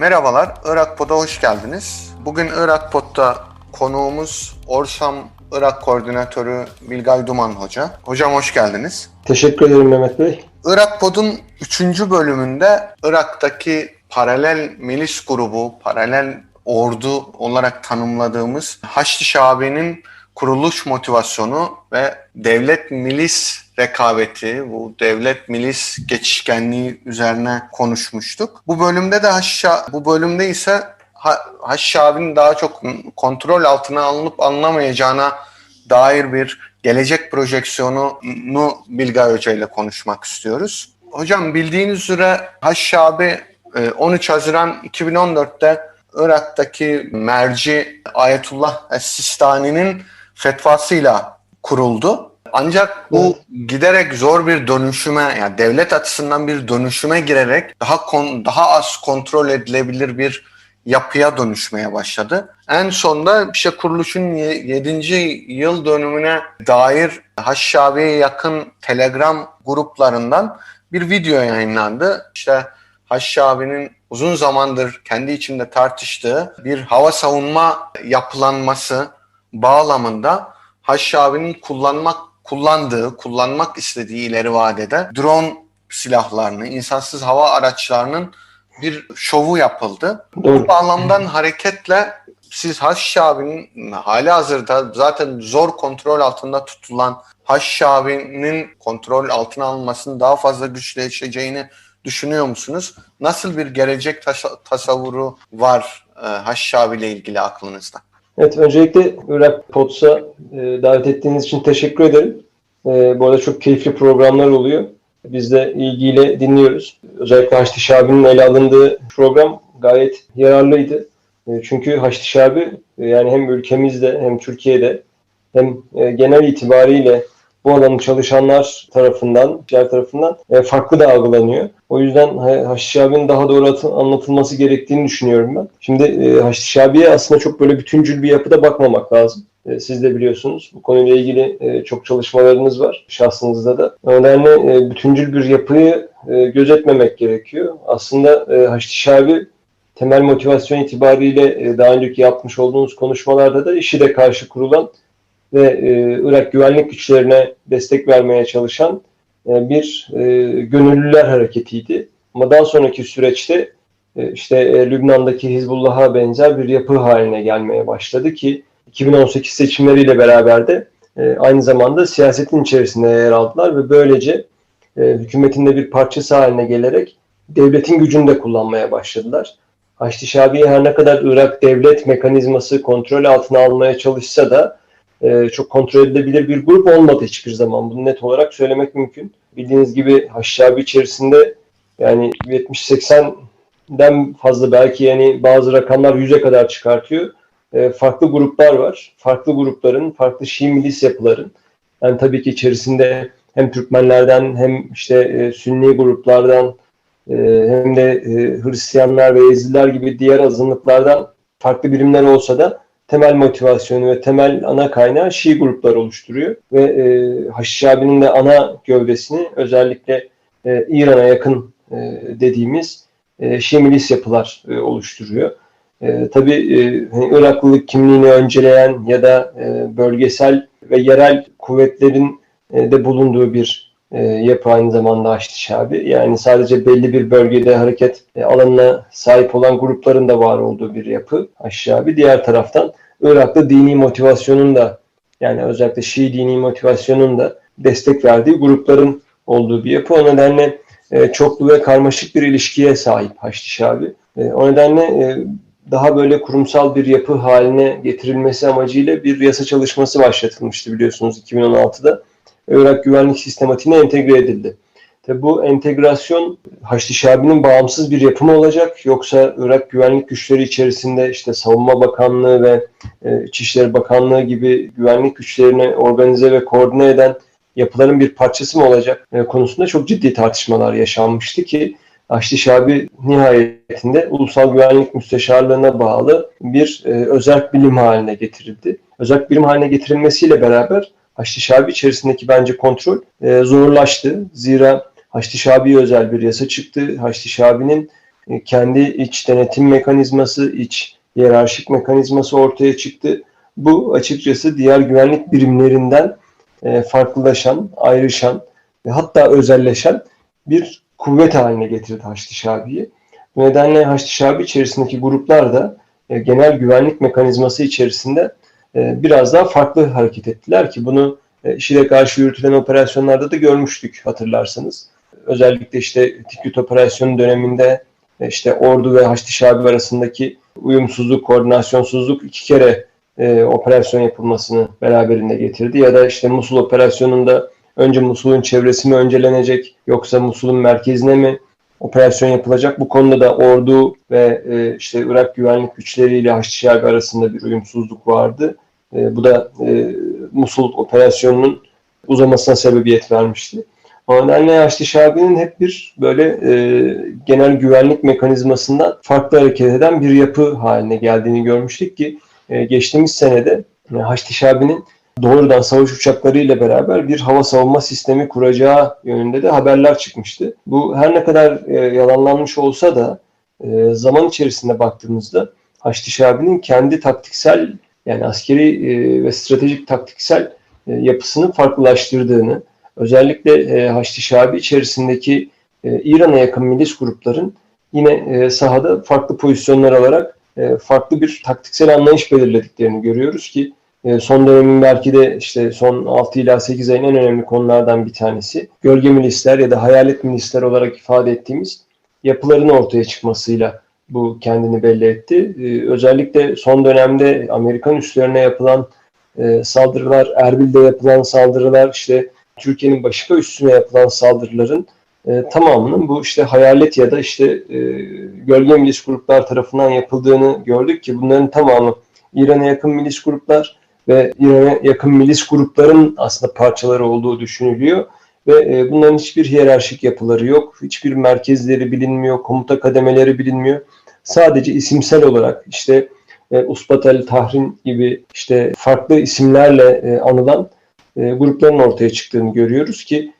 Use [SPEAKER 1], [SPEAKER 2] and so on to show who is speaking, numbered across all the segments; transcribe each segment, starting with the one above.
[SPEAKER 1] Merhabalar, Irak Pod'a hoş geldiniz. Bugün Irak Pod'da konuğumuz Orsam Irak Koordinatörü Bilgay Duman Hoca. Hocam hoş geldiniz.
[SPEAKER 2] Teşekkür ederim Mehmet Bey.
[SPEAKER 1] Irak Pod'un 3. bölümünde Irak'taki paralel milis grubu, paralel ordu olarak tanımladığımız Haçlı Şabi'nin kuruluş motivasyonu ve devlet milis rekabeti, bu devlet milis geçişkenliği üzerine konuşmuştuk. Bu bölümde de Haşşa, bu bölümde ise Ha- daha çok kontrol altına alınıp alınamayacağına dair bir gelecek projeksiyonunu Bilgay Hoca ile konuşmak istiyoruz. Hocam bildiğiniz üzere Haçlı abi e, 13 Haziran 2014'te Irak'taki merci Ayetullah Es-Sistani'nin fetvasıyla kuruldu. Ancak bu giderek zor bir dönüşüme yani devlet açısından bir dönüşüme girerek daha kon- daha az kontrol edilebilir bir yapıya dönüşmeye başladı. En sonunda işte kuruluşun 7. yıl dönümüne dair Haşşabi'ye yakın Telegram gruplarından bir video yayınlandı. İşte Haşşabi'nin uzun zamandır kendi içinde tartıştığı bir hava savunma yapılanması bağlamında Haşşabi'nin kullanmak kullandığı, kullanmak istediği ileri vadede drone silahlarını, insansız hava araçlarının bir şovu yapıldı.
[SPEAKER 2] Doğru.
[SPEAKER 1] Bu bağlamdan hareketle siz Haşşabi'nin hali hazırda zaten zor kontrol altında tutulan Haşşabi'nin kontrol altına alınmasının daha fazla güçleşeceğini düşünüyor musunuz? Nasıl bir gelecek tas- tasavvuru var e, Haşşabi ile ilgili aklınızda?
[SPEAKER 2] Evet, öncelikle Irak Pots'a e, davet ettiğiniz için teşekkür ederim. E, bu arada çok keyifli programlar oluyor. Biz de ilgiyle dinliyoruz. Özellikle Haçlı Şabi'nin ele alındığı program gayet yararlıydı. E, çünkü Haçlı Şabi e, yani hem ülkemizde hem Türkiye'de hem e, genel itibariyle bu alanın çalışanlar tarafından, diğer tarafından e, farklı da algılanıyor. O yüzden Ha- Haçlı Şabi'nin daha doğru atı- anlatılması gerektiğini düşünüyorum ben. Şimdi e, Şabi'ye aslında çok böyle bütüncül bir yapıda bakmamak lazım. E, Siz de biliyorsunuz bu konuyla ilgili e, çok çalışmalarınız var şahsınızda da. O bütüncül bir yapıyı gözetmemek gerekiyor. Aslında e, Şabi temel motivasyon itibariyle daha önceki yapmış olduğunuz konuşmalarda da IŞİD'e karşı kurulan ve e, Irak güvenlik güçlerine destek vermeye çalışan e, bir e, gönüllüler hareketiydi. Ama daha sonraki süreçte e, işte e, Lübnan'daki Hizbullah'a benzer bir yapı haline gelmeye başladı ki 2018 seçimleriyle beraber de e, aynı zamanda siyasetin içerisinde yer aldılar ve böylece e, hükümetin de bir parçası haline gelerek devletin gücünü de kullanmaya başladılar. Haçlı Şabi'yi her ne kadar Irak devlet mekanizması kontrol altına almaya çalışsa da e, çok kontrol edilebilir bir grup olmadı hiçbir zaman. Bunu net olarak söylemek mümkün. Bildiğiniz gibi Haçlı Şabi içerisinde yani 70-80'den fazla belki yani bazı rakamlar 100'e kadar çıkartıyor. E, farklı gruplar var. Farklı grupların, farklı Şii milis yapıların. Yani tabii ki içerisinde hem Türkmenlerden hem işte e, Sünni gruplardan e, hem de e, Hristiyanlar ve Yezidiler gibi diğer azınlıklardan farklı birimler olsa da temel motivasyonu ve temel ana kaynağı Şii gruplar oluşturuyor. Ve e, Haçlı Şabi'nin de ana gövdesini özellikle e, İran'a yakın e, dediğimiz e, Şii milis yapılar e, oluşturuyor. E, tabii e, hani Iraklılık kimliğini önceleyen ya da e, bölgesel ve yerel kuvvetlerin e, de bulunduğu bir e, yapı aynı zamanda Haçlı Şabi. Yani sadece belli bir bölgede hareket e, alanına sahip olan grupların da var olduğu bir yapı Haçlı Şabi. Diğer taraftan Irak'ta dini motivasyonun da yani özellikle Şii dini motivasyonun da destek verdiği grupların olduğu bir yapı. O nedenle e, çoklu ve karmaşık bir ilişkiye sahip Haçlı Şabi. E, o nedenle e, daha böyle kurumsal bir yapı haline getirilmesi amacıyla bir yasa çalışması başlatılmıştı biliyorsunuz 2016'da. Irak güvenlik sistematiğine entegre edildi. Tabi bu entegrasyon Haçlı Şabi'nin bağımsız bir yapı mı olacak yoksa Irak güvenlik güçleri içerisinde işte Savunma Bakanlığı ve e, İçişleri Bakanlığı gibi güvenlik güçlerini organize ve koordine eden yapıların bir parçası mı olacak e, konusunda çok ciddi tartışmalar yaşanmıştı ki Haçlı Şabi nihayetinde Ulusal Güvenlik Müsteşarlığına bağlı bir e, özerk bilim haline getirildi. Özerk bilim haline getirilmesiyle beraber Haçlı Şabi içerisindeki bence kontrol e, zorlaştı. Zira Haçlı Şabi'ye özel bir yasa çıktı. Haçlı Şabi'nin e, kendi iç denetim mekanizması, iç hiyerarşik mekanizması ortaya çıktı. Bu açıkçası diğer güvenlik birimlerinden e, farklılaşan, ayrışan ve hatta özelleşen bir kuvvet haline getirdi Haçlı Şabi'yi. Bu nedenle Haçlı Şabi içerisindeki gruplar da e, genel güvenlik mekanizması içerisinde biraz daha farklı hareket ettiler ki bunu e, IŞİD'e karşı yürütülen operasyonlarda da görmüştük hatırlarsanız. Özellikle işte Tikrit operasyonu döneminde e, işte ordu ve Haçlı Şabi arasındaki uyumsuzluk, koordinasyonsuzluk iki kere e, operasyon yapılmasını beraberinde getirdi. Ya da işte Musul operasyonunda önce Musul'un çevresi mi öncelenecek yoksa Musul'un merkezine mi operasyon yapılacak? Bu konuda da ordu ve e, işte Irak güvenlik güçleriyle Haçlı arasında bir uyumsuzluk vardı. E, bu da e, Musul operasyonunun uzamasına sebebiyet vermişti. O nedenle Haçlı Şabi'nin hep bir böyle e, genel güvenlik mekanizmasından farklı hareket eden bir yapı haline geldiğini görmüştük ki e, geçtiğimiz senede e, Haçlı Şabi'nin doğrudan savaş uçaklarıyla beraber bir hava savunma sistemi kuracağı yönünde de haberler çıkmıştı. Bu her ne kadar e, yalanlanmış olsa da e, zaman içerisinde baktığımızda Haçlı Şabi'nin kendi taktiksel yani askeri e, ve stratejik taktiksel e, yapısını farklılaştırdığını, özellikle e, Haçlı Şabi içerisindeki e, İran'a yakın milis grupların yine e, sahada farklı pozisyonlar alarak e, farklı bir taktiksel anlayış belirlediklerini görüyoruz ki son dönemin belki de işte son 6 ila 8 ayın en önemli konulardan bir tanesi gölge milisler ya da hayalet milisler olarak ifade ettiğimiz yapıların ortaya çıkmasıyla bu kendini belli etti. Ee, özellikle son dönemde Amerikan üslerine yapılan e, saldırılar, Erbil'de yapılan saldırılar, işte Türkiye'nin başka üstüne yapılan saldırıların e, tamamının bu işte hayalet ya da işte e, gölge milis gruplar tarafından yapıldığını gördük ki bunların tamamı İran'a yakın milis gruplar ve İran'a yakın milis grupların aslında parçaları olduğu düşünülüyor ve e, bunların hiçbir hiyerarşik yapıları yok, hiçbir merkezleri bilinmiyor, komuta kademeleri bilinmiyor. Sadece isimsel olarak işte e, Usbatel Tahrin gibi işte farklı isimlerle e, anılan e, grupların ortaya çıktığını görüyoruz ki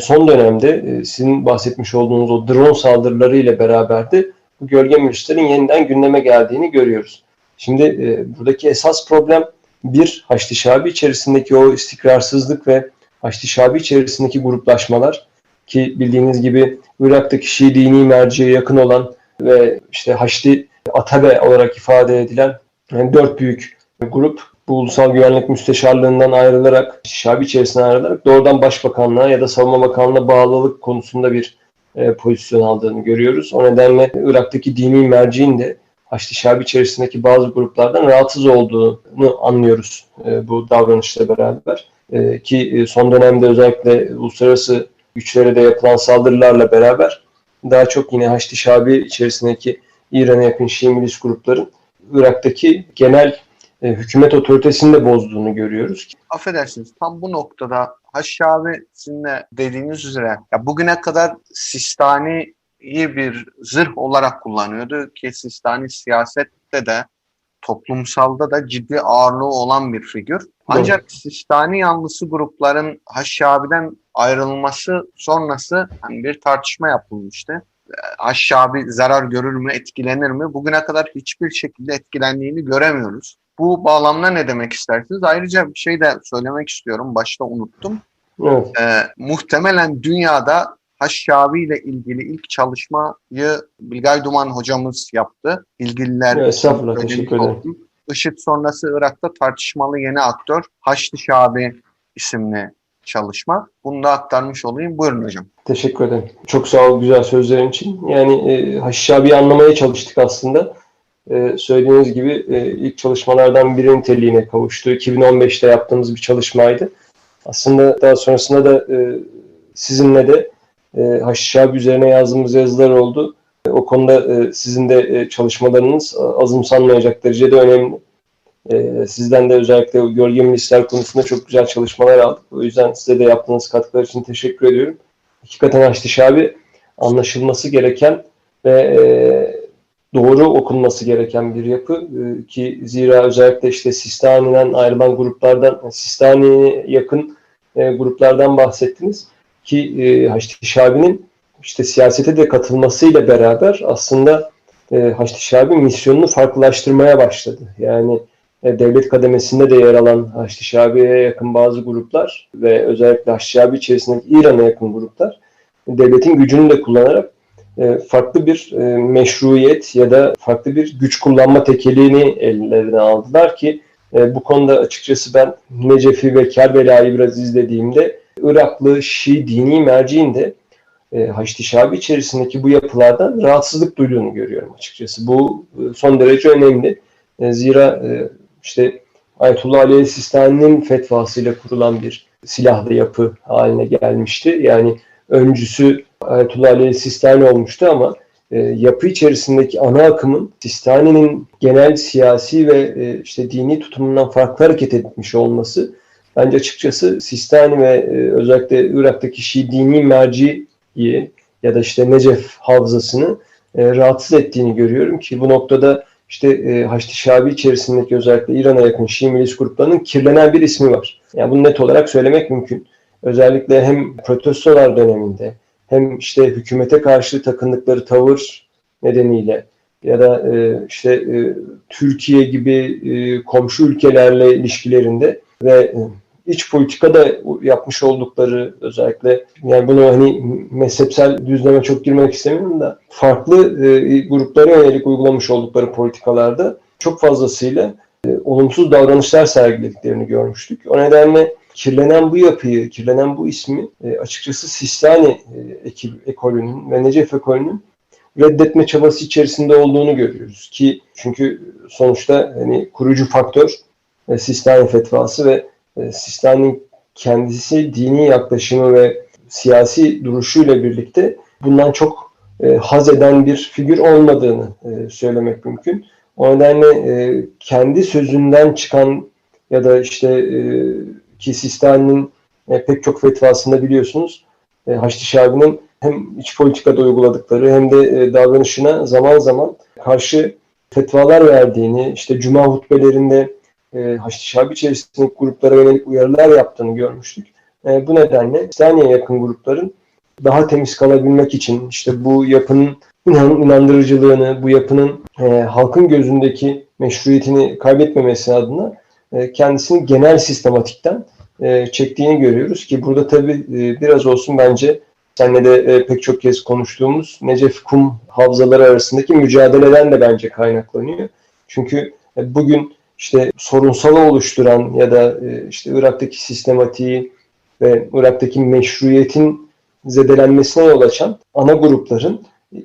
[SPEAKER 2] son dönemde sizin bahsetmiş olduğunuz o drone saldırıları ile beraber de bu gölge milislerin yeniden gündeme geldiğini görüyoruz. Şimdi buradaki esas problem bir Haçlı Şabi içerisindeki o istikrarsızlık ve Haçlı Şabi içerisindeki gruplaşmalar ki bildiğiniz gibi Irak'taki Şii dini merciye yakın olan ve işte Haçlı Atabe olarak ifade edilen yani dört büyük grup bu Ulusal Güvenlik Müsteşarlığından ayrılarak, Şabi içerisinde ayrılarak doğrudan Başbakanlığa ya da Savunma Bakanlığı'na bağlılık konusunda bir e, pozisyon aldığını görüyoruz. O nedenle Irak'taki dini merciğin de Haçlı Şabi içerisindeki bazı gruplardan rahatsız olduğunu anlıyoruz e, bu davranışla beraber. E, ki e, son dönemde özellikle uluslararası güçlere de yapılan saldırılarla beraber daha çok yine Haçlı Şabi içerisindeki İran'a yakın Şii milis grupların Irak'taki genel e, hükümet otoritesini de bozduğunu görüyoruz.
[SPEAKER 1] Affedersiniz tam bu noktada Haşşabi sizin de dediğiniz üzere ya bugüne kadar Sistani iyi bir zırh olarak kullanıyordu ki Sistani siyasette de toplumsalda da ciddi ağırlığı olan bir figür. Ancak evet. Sistani yanlısı grupların Haşşabi'den ayrılması sonrası hani bir tartışma yapılmıştı. Haşşabi zarar görür mü, etkilenir mi? Bugüne kadar hiçbir şekilde etkilendiğini göremiyoruz. Bu bağlamda ne demek istersiniz? Ayrıca bir şey de söylemek istiyorum. Başta unuttum.
[SPEAKER 2] Evet.
[SPEAKER 1] Ee, muhtemelen dünyada Haşşabi ile ilgili ilk çalışmayı Bilgay Duman hocamız yaptı. İlgililer
[SPEAKER 2] evet, Estağfurullah, teşekkür ederim.
[SPEAKER 1] IŞİD sonrası Irak'ta tartışmalı yeni aktör Haçlı Şabi isimli çalışma. Bunu da aktarmış olayım. Buyurun hocam.
[SPEAKER 2] Teşekkür ederim. Çok sağ ol güzel sözlerin için. Yani e, Şabi'yi anlamaya çalıştık aslında. Ee, söylediğiniz gibi e, ilk çalışmalardan biri niteliğine kavuştu. 2015'te yaptığımız bir çalışmaydı. Aslında daha sonrasında da e, sizinle de e, Haşişabi üzerine yazdığımız yazılar oldu. E, o konuda e, sizin de e, çalışmalarınız azımsanmayacak derecede önemli. E, sizden de özellikle gölge milisler konusunda çok güzel çalışmalar aldık. O yüzden size de yaptığınız katkılar için teşekkür ediyorum. Hakikaten Haşişabi anlaşılması gereken ve e, doğru okunması gereken bir yapı ki zira özellikle işte Sistani'den ayrılan gruplardan Sistani'ye yakın gruplardan bahsettiniz ki Haçlı Şabi'nin işte siyasete de katılmasıyla beraber aslında e, Haçlı Şabi misyonunu farklılaştırmaya başladı. Yani e, devlet kademesinde de yer alan Haçlı Şabi'ye yakın bazı gruplar ve özellikle Haçlı Şabi içerisindeki İran'a yakın gruplar devletin gücünü de kullanarak e, farklı bir e, meşruiyet ya da farklı bir güç kullanma tekeliğini ellerine aldılar ki e, bu konuda açıkçası ben Necef'i ve Kerbela'yı biraz izlediğimde Iraklı Şii dini merciğin de e, Haçlı Şabi içerisindeki bu yapılardan rahatsızlık duyduğunu görüyorum açıkçası. Bu e, son derece önemli. E, zira e, işte Ayetullah Ali Sistani'nin fetvasıyla kurulan bir silahlı yapı haline gelmişti. Yani öncüsü Ayetullah Ali Sistani olmuştu ama e, yapı içerisindeki ana akımın Sistani'nin genel siyasi ve e, işte dini tutumundan farklı hareket etmiş olması bence açıkçası Sistani ve e, özellikle Irak'taki Şii dini merciyi ya da işte Necef havzasını e, rahatsız ettiğini görüyorum ki bu noktada işte e, Haçlı Şabi içerisindeki özellikle İran'a yakın Şii milis gruplarının kirlenen bir ismi var. Yani bunu net olarak söylemek mümkün. Özellikle hem protestolar döneminde hem işte hükümete karşı takındıkları tavır nedeniyle ya da e, işte e, Türkiye gibi e, komşu ülkelerle ilişkilerinde ve e, iç politikada yapmış oldukları özellikle yani bunu hani mezhepsel düzleme çok girmek istemiyorum da farklı e, gruplara yönelik uygulamış oldukları politikalarda çok fazlasıyla e, olumsuz davranışlar sergilediklerini görmüştük. O nedenle kirlenen bu yapıyı, kirlenen bu ismi e, açıkçası Sistani e, ekolünün ve Necef ekolünün reddetme çabası içerisinde olduğunu görüyoruz ki çünkü sonuçta hani kurucu faktör e, Sistani fetvası ve e, Sistani'nin kendisi dini yaklaşımı ve siyasi duruşuyla birlikte bundan çok e, haz eden bir figür olmadığını e, söylemek mümkün. O nedenle e, kendi sözünden çıkan ya da işte e, ki Sistani'nin e, pek çok fetvasında biliyorsunuz e, Haçlı Şabi'nin hem iç politikada uyguladıkları hem de e, davranışına zaman zaman karşı fetvalar verdiğini, işte cuma hutbelerinde e, Haçlı Şabi içerisindeki gruplara yönelik uyarılar yaptığını görmüştük. E, bu nedenle Sistani'ye yakın grupların daha temiz kalabilmek için işte bu yapının inan, inandırıcılığını, bu yapının e, halkın gözündeki meşruiyetini kaybetmemesi adına kendisini genel sistematikten e, çektiğini görüyoruz ki burada tabii e, biraz olsun bence senle de e, pek çok kez konuştuğumuz Necef Kum havzaları arasındaki mücadeleden de bence kaynaklanıyor. Çünkü e, bugün işte sorunsalı oluşturan ya da e, işte Irak'taki sistematiği ve Irak'taki meşruiyetin zedelenmesine yol açan ana grupların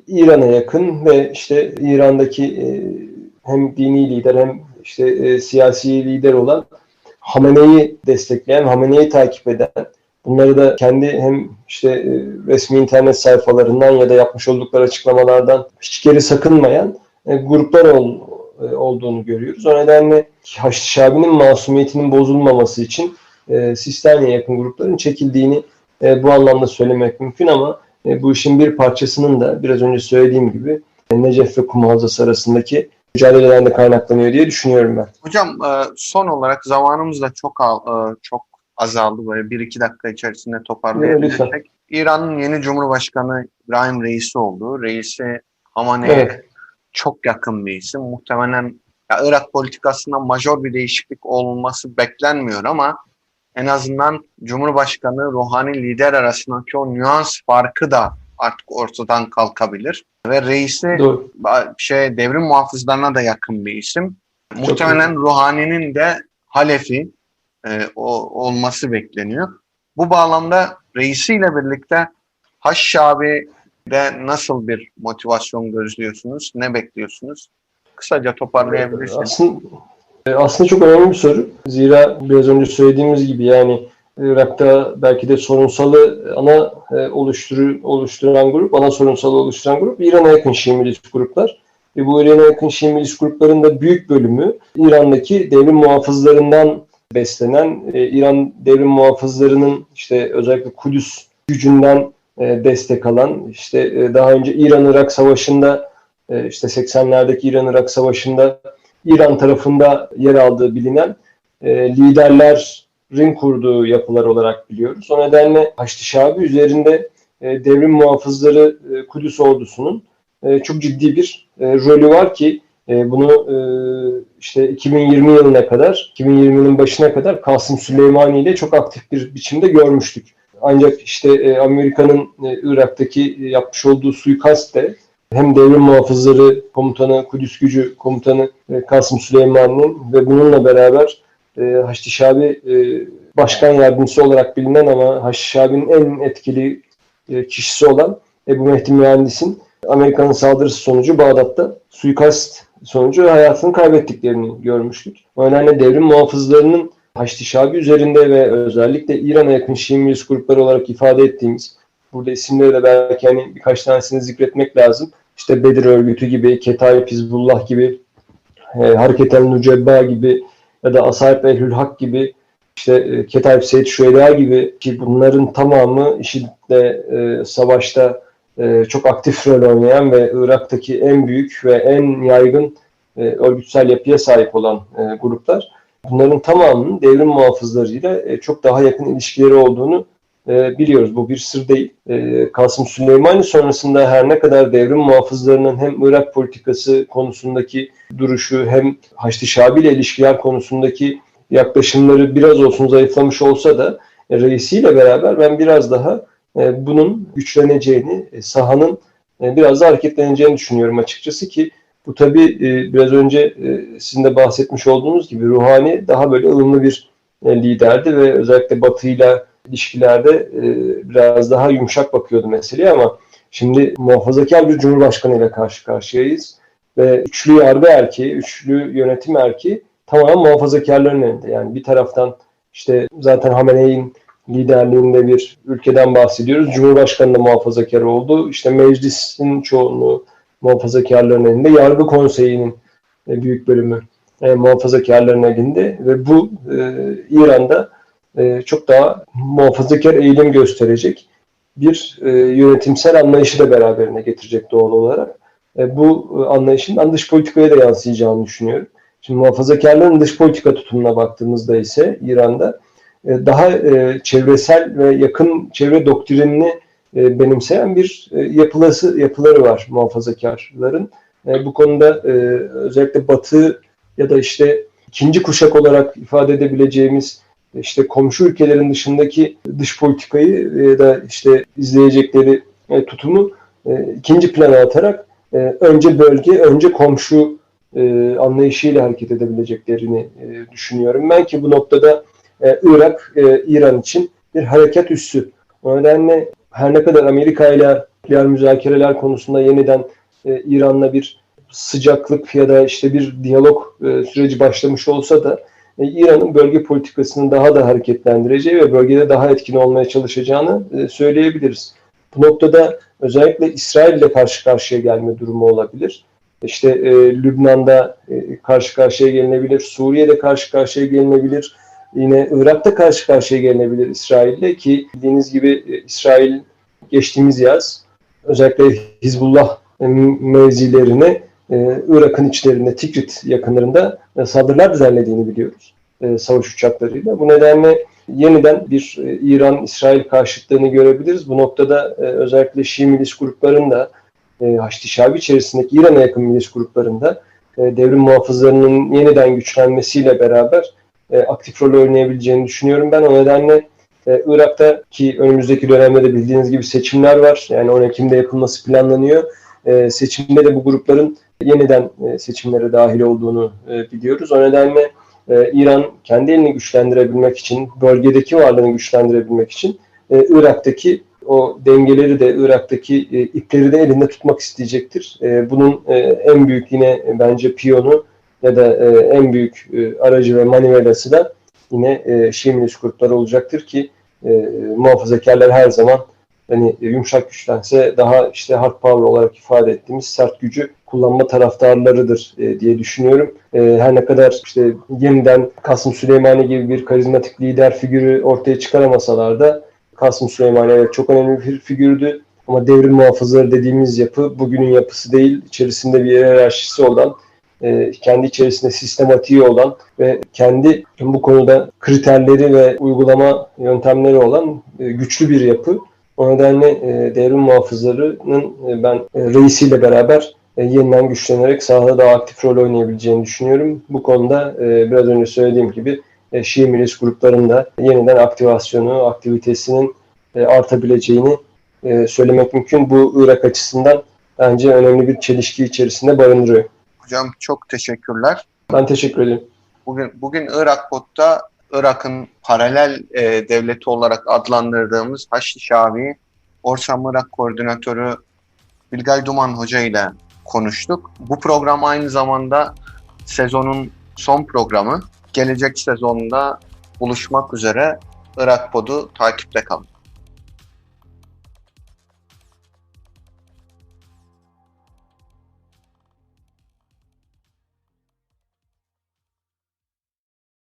[SPEAKER 2] İran'a yakın ve işte İran'daki e, hem dini lider hem işte e, siyasi lider olan Hamene'yi destekleyen, Hamene'yi takip eden, bunları da kendi hem işte e, resmi internet sayfalarından ya da yapmış oldukları açıklamalardan hiç geri sakınmayan e, gruplar ol, e, olduğunu görüyoruz. O nedenle Haçlı Şabi'nin masumiyetinin bozulmaması için e, Sistani'ye yakın grupların çekildiğini e, bu anlamda söylemek mümkün ama e, bu işin bir parçasının da biraz önce söylediğim gibi e, Necef ve Kum Havzası arasındaki mücadeleden de kaynaklanıyor diye düşünüyorum ben.
[SPEAKER 1] Hocam e, son olarak zamanımız da çok e, çok azaldı böyle bir iki dakika içerisinde toparlayabilirsek. İran'ın yeni Cumhurbaşkanı İbrahim Reisi oldu. Reisi Hamane'ye
[SPEAKER 2] Evet.
[SPEAKER 1] çok yakın bir isim. Muhtemelen ya Irak politikasında majör bir değişiklik olması beklenmiyor ama en azından Cumhurbaşkanı ruhani lider arasındaki o nüans farkı da artık ortadan kalkabilir. Ve reisi
[SPEAKER 2] Doğru.
[SPEAKER 1] şey devrim muhafızlarına da yakın bir isim. Muhtemelen Ruhani'nin de halefi e, o, olması bekleniyor. Bu bağlamda reisiyle birlikte Haşşabi'de nasıl bir motivasyon gözlüyorsunuz? Ne bekliyorsunuz? Kısaca toparlayabilirsiniz.
[SPEAKER 2] Aslında, e, aslında çok önemli bir soru. Zira biraz önce söylediğimiz gibi yani Irak'ta belki de sorunsalı ana e, oluşturu, oluşturan grup, ana sorunsalı oluşturan grup İran'a yakın Şii milis gruplar. Ve bu İran'a yakın Şii milis grupların da büyük bölümü İran'daki devrim muhafızlarından beslenen, e, İran devrim muhafızlarının işte özellikle Kudüs gücünden e, destek alan, işte e, daha önce İran-Irak Savaşı'nda e, işte 80'lerdeki İran-Irak Savaşı'nda İran tarafında yer aldığı bilinen e, liderlerin kurduğu yapılar olarak biliyoruz. O nedenle Haçlı Şabi üzerinde e, devrim muhafızları e, Kudüs ordusunun e, çok ciddi bir rolü var ki bunu işte 2020 yılına kadar, 2020 yılın başına kadar Kasım Süleymani ile çok aktif bir biçimde görmüştük. Ancak işte Amerika'nın Irak'taki yapmış olduğu suikast de hem devrim muhafızları komutanı, Kudüs gücü komutanı Kasım Süleymani'nin ve bununla beraber e, Haçlı Şabi e, başkan yardımcısı olarak bilinen ama Haçlı Şabi'nin en etkili e, kişisi olan Ebu Mehdi Mühendis'in Amerika'nın saldırısı sonucu Bağdat'ta suikast sonucu hayatını kaybettiklerini görmüştük. O nedenle devrim muhafızlarının Haçlı Şabi üzerinde ve özellikle İran'a yakın Şii milis grupları olarak ifade ettiğimiz, burada isimleri de belki hani birkaç tanesini zikretmek lazım. İşte Bedir örgütü gibi, Ketaib Hizbullah gibi, e, Hareket el Nucebba gibi ya da Asayip Ehlül Hak gibi işte e, Ketaib Seyit Şüheda gibi ki bunların tamamı IŞİD'le e, savaşta e, çok aktif rol oynayan ve Irak'taki en büyük ve en yaygın e, örgütsel yapıya sahip olan e, gruplar. Bunların tamamının devrim muhafızlarıyla e, çok daha yakın ilişkileri olduğunu e, biliyoruz. Bu bir sır değil. E, Kasım Süleymani sonrasında her ne kadar devrim muhafızlarının hem Irak politikası konusundaki duruşu hem Haçlı Şabi ile ilişkiler konusundaki yaklaşımları biraz olsun zayıflamış olsa da e, reisiyle beraber ben biraz daha e, bunun güçleneceğini, e, sahanın e, biraz daha hareketleneceğini düşünüyorum açıkçası ki bu tabii e, biraz önce e, sizin de bahsetmiş olduğunuz gibi Ruhani daha böyle ılımlı bir e, liderdi ve özellikle Batı'yla ilişkilerde e, biraz daha yumuşak bakıyordu meseleye ama şimdi muhafazakar bir cumhurbaşkanı ile karşı karşıyayız ve üçlü yargı erkeği, üçlü yönetim erkeği tamamen muhafazakarların elinde. Yani bir taraftan işte zaten Hamene'in liderliğinde bir ülkeden bahsediyoruz. Cumhurbaşkanı da muhafazakar oldu. İşte meclisin çoğunluğu muhafazakarların elinde. Yargı konseyinin e, büyük bölümü e, muhafazakarların elinde ve bu e, İran'da e, çok daha muhafazakar eğilim gösterecek bir e, yönetimsel anlayışı da beraberine getirecek doğal olarak. E, bu anlayışın dış politikaya da yansıyacağını düşünüyorum. Şimdi muhafazakarların dış politika tutumuna baktığımızda ise İran'da daha çevresel ve yakın çevre doktrinini benimseyen bir yapılası yapıları var muhafazakarların. Bu konuda özellikle Batı ya da işte ikinci kuşak olarak ifade edebileceğimiz işte komşu ülkelerin dışındaki dış politikayı ya da işte izleyecekleri tutumu ikinci plana atarak önce bölge, önce komşu anlayışıyla hareket edebileceklerini düşünüyorum. Ben ki bu noktada e, Irak, e, İran için bir hareket üssü. O nedenle her ne kadar Amerika ile nükleer müzakereler konusunda yeniden e, İran'la bir sıcaklık ya da işte bir diyalog e, süreci başlamış olsa da e, İran'ın bölge politikasını daha da hareketlendireceği ve bölgede daha etkin olmaya çalışacağını e, söyleyebiliriz. Bu noktada özellikle İsrail ile karşı karşıya gelme durumu olabilir. İşte e, Lübnan'da e, karşı karşıya gelinebilir, Suriye'de karşı karşıya gelinebilir, Yine Irak'ta karşı karşıya gelinebilir İsrail'le ki bildiğiniz gibi e, İsrail geçtiğimiz yaz özellikle Hizbullah mevzilerine e, Irak'ın içlerinde Tikrit yakınlarında e, saldırılar düzenlediğini biliyoruz savaş uçaklarıyla. Bu nedenle yeniden bir İran-İsrail karşıtlığını görebiliriz. Bu noktada özellikle Şii milis gruplarında Haçlı Şabi içerisindeki İran'a yakın milis gruplarında devrim muhafızlarının yeniden güçlenmesiyle beraber e, aktif rol oynayabileceğini düşünüyorum ben. O nedenle e, Irak'ta ki önümüzdeki dönemde de bildiğiniz gibi seçimler var. Yani 10 Ekim'de yapılması planlanıyor. E, seçimde de bu grupların yeniden e, seçimlere dahil olduğunu e, biliyoruz. O nedenle e, İran kendi elini güçlendirebilmek için, bölgedeki varlığını güçlendirebilmek için Irak'taki o dengeleri de Irak'taki ipleri de elinde tutmak isteyecektir. Bunun en büyük yine bence piyonu ya da en büyük aracı ve manivelası da yine Şii grupları olacaktır ki muhafazakarlar her zaman hani yumuşak güçlense daha işte hard power olarak ifade ettiğimiz sert gücü kullanma taraftarlarıdır e, diye düşünüyorum. E, her ne kadar işte yeniden Kasım Süleymani gibi bir karizmatik lider figürü ortaya çıkaramasalar da Kasım Süleymani evet çok önemli bir figürdü. Ama devrim muhafızları dediğimiz yapı bugünün yapısı değil, içerisinde bir hiyerarşisi olan e, kendi içerisinde sistematiği olan ve kendi bu konuda kriterleri ve uygulama yöntemleri olan e, güçlü bir yapı. O nedenle e, devrim muhafızlarının e, ben e, reisiyle beraber e, yeniden güçlenerek sahada daha aktif rol oynayabileceğini düşünüyorum. Bu konuda e, biraz önce söylediğim gibi e, Şii milis gruplarında yeniden aktivasyonu, aktivitesinin e, artabileceğini e, söylemek mümkün. Bu Irak açısından bence önemli bir çelişki içerisinde barındırıyor.
[SPEAKER 1] Hocam çok teşekkürler.
[SPEAKER 2] Ben teşekkür ederim.
[SPEAKER 1] Bugün bugün Irak Pod'da Irak'ın paralel e, devleti olarak adlandırdığımız Haçlı Şabi Orsan Irak Koordinatörü Bilgay Duman Hoca ile konuştuk. Bu program aynı zamanda sezonun son programı. Gelecek sezonda buluşmak üzere Irak Pod'u takipte kalın.